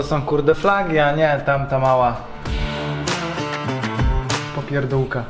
To są kurde flagi, a nie tamta mała popierdółka.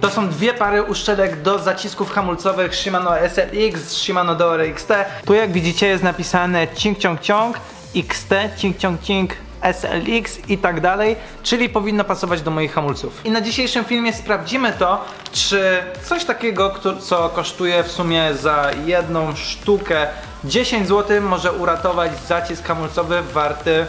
To są dwie pary uszczelek do zacisków hamulcowych Shimano SLX, Shimano Deore XT. Tu jak widzicie jest napisane Cing Ciong Ciong XT, Cing Ciong Cing SLX i tak dalej, czyli powinno pasować do moich hamulców. I na dzisiejszym filmie sprawdzimy to, czy coś takiego, co kosztuje w sumie za jedną sztukę 10 zł może uratować zacisk hamulcowy warty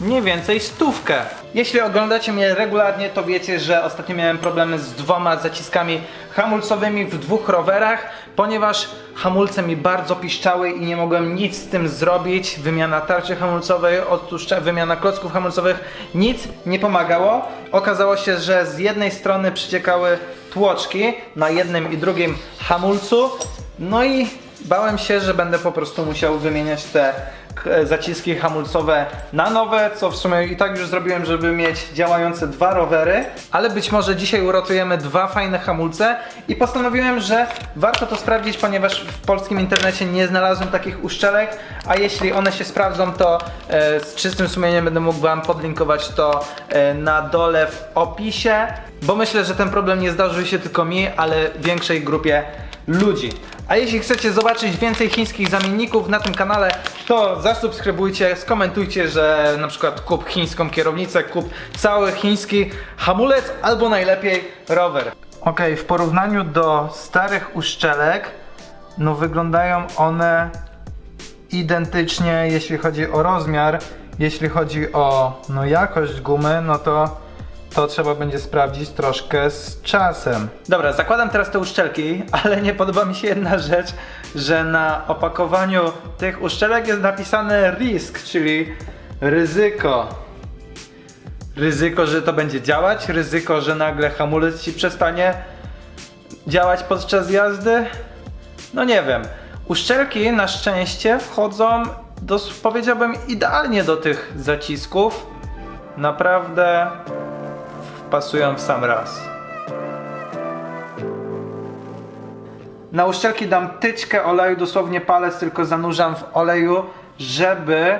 mniej więcej stówkę. Jeśli oglądacie mnie regularnie, to wiecie, że ostatnio miałem problemy z dwoma zaciskami hamulcowymi w dwóch rowerach, ponieważ hamulce mi bardzo piszczały i nie mogłem nic z tym zrobić. Wymiana tarczy hamulcowej, odtłuszcza, wymiana klocków hamulcowych, nic nie pomagało. Okazało się, że z jednej strony przyciekały tłoczki na jednym i drugim hamulcu, no i Bałem się, że będę po prostu musiał wymieniać te k- zaciski hamulcowe na nowe, co w sumie i tak już zrobiłem, żeby mieć działające dwa rowery, ale być może dzisiaj uratujemy dwa fajne hamulce i postanowiłem, że warto to sprawdzić, ponieważ w polskim internecie nie znalazłem takich uszczelek, a jeśli one się sprawdzą, to e, z czystym sumieniem będę mógł Wam podlinkować to e, na dole w opisie, bo myślę, że ten problem nie zdarzył się tylko mi, ale większej grupie ludzi. A jeśli chcecie zobaczyć więcej chińskich zamienników na tym kanale, to zasubskrybujcie, skomentujcie, że na przykład kup chińską kierownicę, kup cały chiński hamulec albo najlepiej rower. Ok, w porównaniu do starych uszczelek, no wyglądają one identycznie, jeśli chodzi o rozmiar, jeśli chodzi o no, jakość gumy, no to to trzeba będzie sprawdzić troszkę z czasem. Dobra, zakładam teraz te uszczelki, ale nie podoba mi się jedna rzecz, że na opakowaniu tych uszczelek jest napisane risk, czyli ryzyko. Ryzyko, że to będzie działać, ryzyko, że nagle hamulec ci przestanie działać podczas jazdy. No nie wiem. Uszczelki na szczęście wchodzą do, powiedziałbym, idealnie do tych zacisków. Naprawdę pasują w sam raz. Na uszczelki dam tyczkę oleju, dosłownie palec tylko zanurzam w oleju, żeby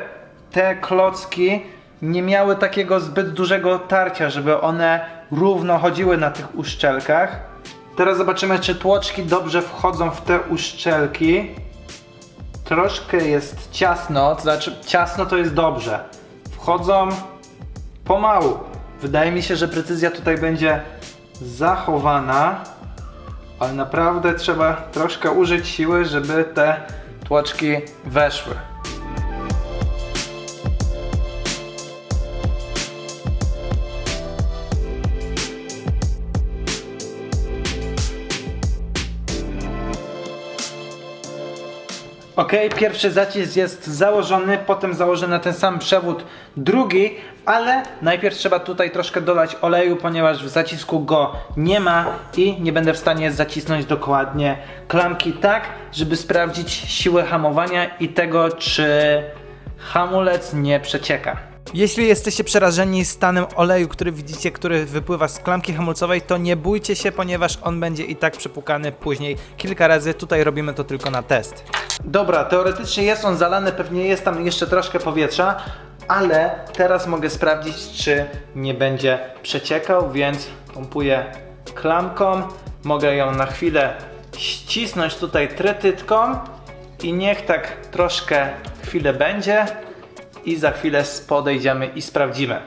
te klocki nie miały takiego zbyt dużego tarcia, żeby one równo chodziły na tych uszczelkach. Teraz zobaczymy, czy tłoczki dobrze wchodzą w te uszczelki. Troszkę jest ciasno, to znaczy ciasno to jest dobrze. Wchodzą pomału. Wydaje mi się, że precyzja tutaj będzie zachowana, ale naprawdę trzeba troszkę użyć siły, żeby te tłoczki weszły. Ok, pierwszy zacisk jest założony, potem założę na ten sam przewód drugi, ale najpierw trzeba tutaj troszkę dolać oleju, ponieważ w zacisku go nie ma i nie będę w stanie zacisnąć dokładnie klamki tak, żeby sprawdzić siłę hamowania i tego, czy hamulec nie przecieka. Jeśli jesteście przerażeni stanem oleju, który widzicie, który wypływa z klamki hamulcowej, to nie bójcie się, ponieważ on będzie i tak przepłukany później kilka razy. Tutaj robimy to tylko na test. Dobra, teoretycznie jest on zalany, pewnie jest tam jeszcze troszkę powietrza, ale teraz mogę sprawdzić, czy nie będzie przeciekał, więc pompuję klamką. Mogę ją na chwilę ścisnąć tutaj tretytką i niech tak troszkę chwilę będzie i za chwilę podejdziemy i sprawdzimy.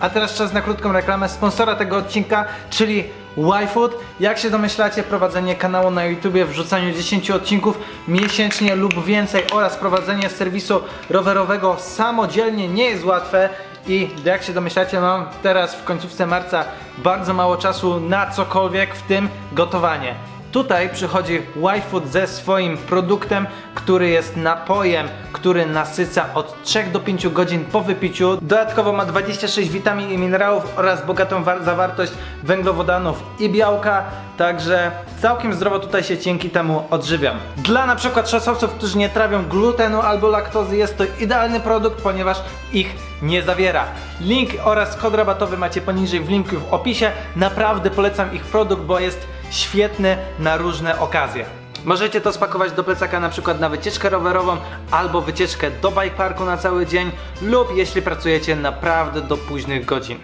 A teraz czas na krótką reklamę sponsora tego odcinka, czyli YFood. Jak się domyślacie, prowadzenie kanału na YouTubie, wrzucaniu 10 odcinków miesięcznie lub więcej oraz prowadzenie serwisu rowerowego samodzielnie nie jest łatwe. I jak się domyślacie, mam teraz w końcówce marca bardzo mało czasu na cokolwiek, w tym gotowanie. Tutaj przychodzi YFood ze swoim produktem, który jest napojem, który nasyca od 3 do 5 godzin po wypiciu. Dodatkowo ma 26 witamin i minerałów oraz bogatą wa- zawartość węglowodanów i białka, także całkiem zdrowo tutaj się dzięki temu odżywiam. Dla na przykład szosowców, którzy nie trawią glutenu albo laktozy jest to idealny produkt, ponieważ ich nie zawiera. Link oraz kod rabatowy macie poniżej w linku w opisie. Naprawdę polecam ich produkt, bo jest świetny na różne okazje. Możecie to spakować do plecaka na przykład na wycieczkę rowerową albo wycieczkę do bike parku na cały dzień lub jeśli pracujecie naprawdę do późnych godzin.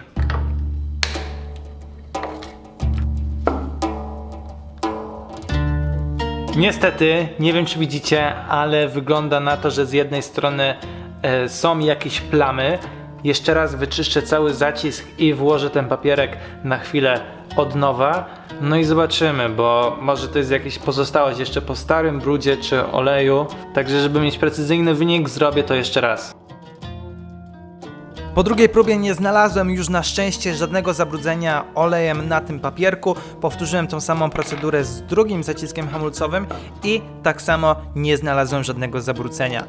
Niestety, nie wiem czy widzicie, ale wygląda na to, że z jednej strony e, są jakieś plamy. Jeszcze raz wyczyszczę cały zacisk i włożę ten papierek na chwilę od nowa. No i zobaczymy, bo może to jest jakaś pozostałość jeszcze po starym brudzie czy oleju. Także żeby mieć precyzyjny wynik, zrobię to jeszcze raz. Po drugiej próbie nie znalazłem już na szczęście żadnego zabrudzenia olejem na tym papierku. Powtórzyłem tą samą procedurę z drugim zaciskiem hamulcowym i tak samo nie znalazłem żadnego zabrudzenia.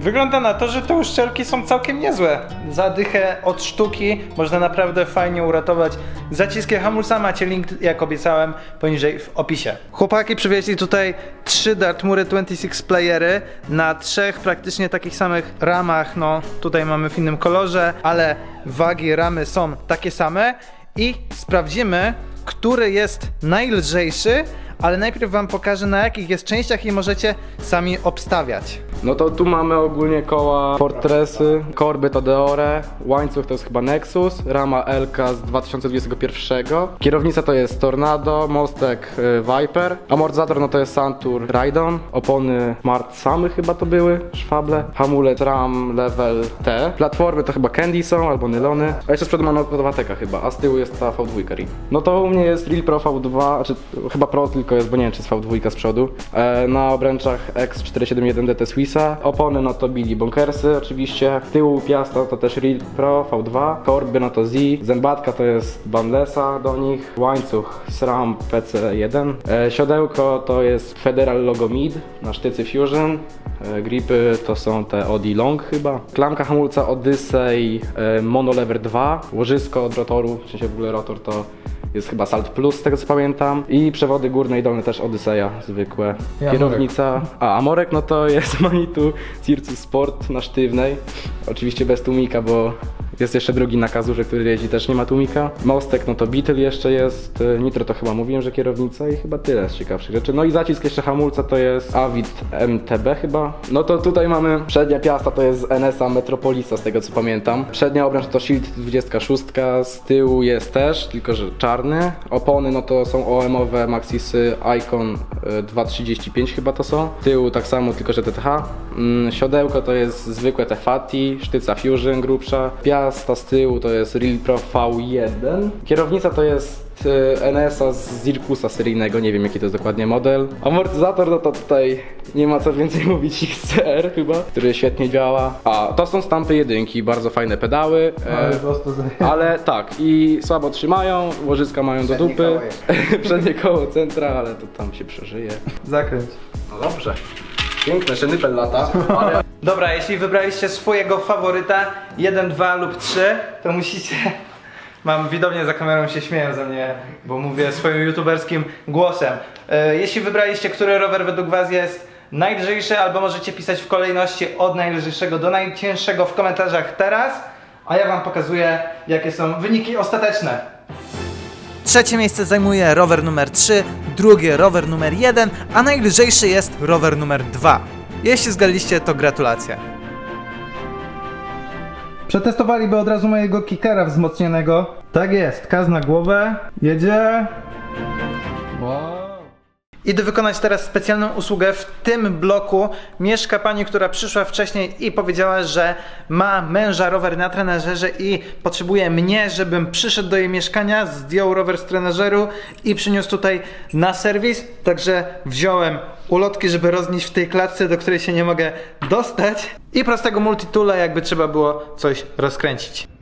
Wygląda na to, że te uszczelki są całkiem niezłe. Za dychę od sztuki można naprawdę fajnie uratować. Zaciskie hamulca macie link, jak obiecałem, poniżej w opisie. Chłopaki przywieźli tutaj trzy Dartmury 26 playery na trzech praktycznie takich samych ramach. No, tutaj mamy w innym kolorze, ale wagi ramy są takie same. I sprawdzimy, który jest najlżejszy, ale najpierw wam pokażę na jakich jest częściach i możecie sami obstawiać. No to tu mamy ogólnie koła Fortresy, korby to Deore, łańcuch to jest chyba Nexus, rama LK z 2021, kierownica to jest Tornado, mostek y, Viper, amortyzator no to jest Santur Raidon, opony Mart Samy chyba to były, szwable, hamulec RAM level T, platformy to chyba Candy są albo nylony, a jeszcze z przodu mamy Wateka chyba, a z tyłu jest ta V2 Ring. No to u mnie jest Real Pro V2, znaczy chyba Pro tylko jest, bo nie wiem czy jest V2 z przodu, e, na obręczach X471 DT Swissa, opony no to Billy Bonkersy oczywiście, tyłu Piasta to też Real Pro V2, korby no to Z, zębatka to jest Bandlesa do nich, łańcuch SRAM PC1, e, siodełko to jest Federal Logo Mid na sztycy Fusion, e, gripy to są te Odi Long chyba, klamka hamulca Odyssey e, Monolever 2, łożysko od rotoru, w sensie w ogóle rotor to jest chyba Salt Plus, z tego co pamiętam. I przewody górne i dolne też Odyseja zwykłe. Kierownica. A, Amorek no to jest Manitu Circus Sport na sztywnej. Oczywiście bez tłumika, bo jest jeszcze drugi na kazurze, który jeździ, też nie ma tłumika. Mostek, no to Beetle jeszcze jest. y, Nitro to chyba mówiłem, że kierownica i chyba tyle z ciekawszych rzeczy. No i zacisk jeszcze hamulca to jest Avid MTB chyba. No to tutaj mamy przednia piasta, to jest z NSA Metropolisa z tego co pamiętam. Przednia obręcz to Shield 26, z tyłu jest też, tylko że czarny. Opony no to są OM-owe Maxisy Icon y, 235 chyba to są. Tyłu tak samo, tylko że TTH. Mm, Siodełko to jest zwykłe Tefati, sztyca Fusion grubsza. Piasta z tyłu to jest Real Pro V1. Kierownica to jest y, NSA z Zirkusa seryjnego, nie wiem jaki to jest dokładnie model. Amortyzator no to tutaj nie ma co więcej mówić XCR chyba, który świetnie działa. A to są stampy jedynki, bardzo fajne pedały. e, ale tak, i słabo trzymają, łożyska mają do Przednie dupy. koło. Przednie koło centra, ale to tam się przeżyje. Zakręć. No dobrze. Piękne, szenypel lata, ale Dobra, jeśli wybraliście swojego faworyta 1, 2 lub 3, to musicie. Mam widownię za kamerą się śmieją ze mnie, bo mówię swoim youtuberskim głosem. E, Jeśli wybraliście, który rower według Was jest najdlżejszy, albo możecie pisać w kolejności od najlżejszego do najcięższego w komentarzach teraz, a ja Wam pokazuję, jakie są wyniki ostateczne. Trzecie miejsce zajmuje rower numer 3, drugie rower numer 1, a najlżejszy jest rower numer 2. Jeśli zgadliście, to gratulacje. Przetestowaliby od razu mojego kickera wzmocnionego. Tak jest, kaz na głowę, jedzie. Idę wykonać teraz specjalną usługę. W tym bloku mieszka pani, która przyszła wcześniej i powiedziała, że ma męża rower na trenażerze i potrzebuje mnie, żebym przyszedł do jej mieszkania, zdjął rower z trenażeru i przyniósł tutaj na serwis. Także wziąłem ulotki, żeby roznieść w tej klatce, do której się nie mogę dostać i prostego multitoola, jakby trzeba było coś rozkręcić.